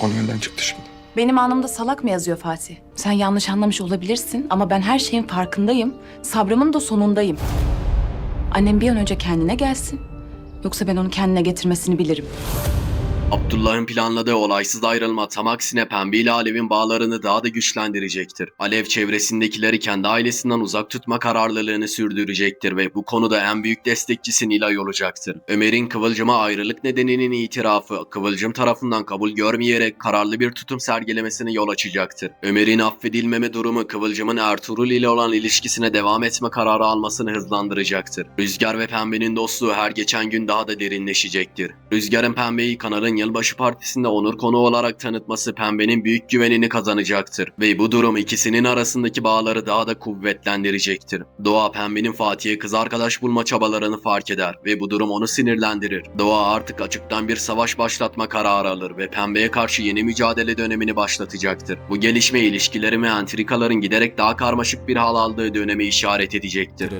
Konu yönden çıktı şimdi. Benim anımda salak mı yazıyor Fatih? Sen yanlış anlamış olabilirsin ama ben her şeyin farkındayım. Sabrımın da sonundayım. Annem bir an önce kendine gelsin. Yoksa ben onu kendine getirmesini bilirim. Abdullah'ın planladığı olaysız ayrılma tam aksine Pembe ile Alev'in bağlarını daha da güçlendirecektir. Alev çevresindekileri kendi ailesinden uzak tutma kararlılığını sürdürecektir ve bu konuda en büyük destekçisi Nilay olacaktır. Ömer'in Kıvılcım'a ayrılık nedeninin itirafı Kıvılcım tarafından kabul görmeyerek kararlı bir tutum sergilemesine yol açacaktır. Ömer'in affedilmeme durumu Kıvılcım'ın Ertuğrul ile olan ilişkisine devam etme kararı almasını hızlandıracaktır. Rüzgar ve Pembe'nin dostluğu her geçen gün daha da derinleşecektir. Rüzgar'ın Pembe'yi kanalın yılbaşı partisinde onur konuğu olarak tanıtması Pembe'nin büyük güvenini kazanacaktır ve bu durum ikisinin arasındaki bağları daha da kuvvetlendirecektir. Doğa Pembe'nin Fatih'e kız arkadaş bulma çabalarını fark eder ve bu durum onu sinirlendirir. Doğa artık açıktan bir savaş başlatma kararı alır ve Pembe'ye karşı yeni mücadele dönemini başlatacaktır. Bu gelişme ilişkileri ve entrikaların giderek daha karmaşık bir hal aldığı dönemi işaret edecektir.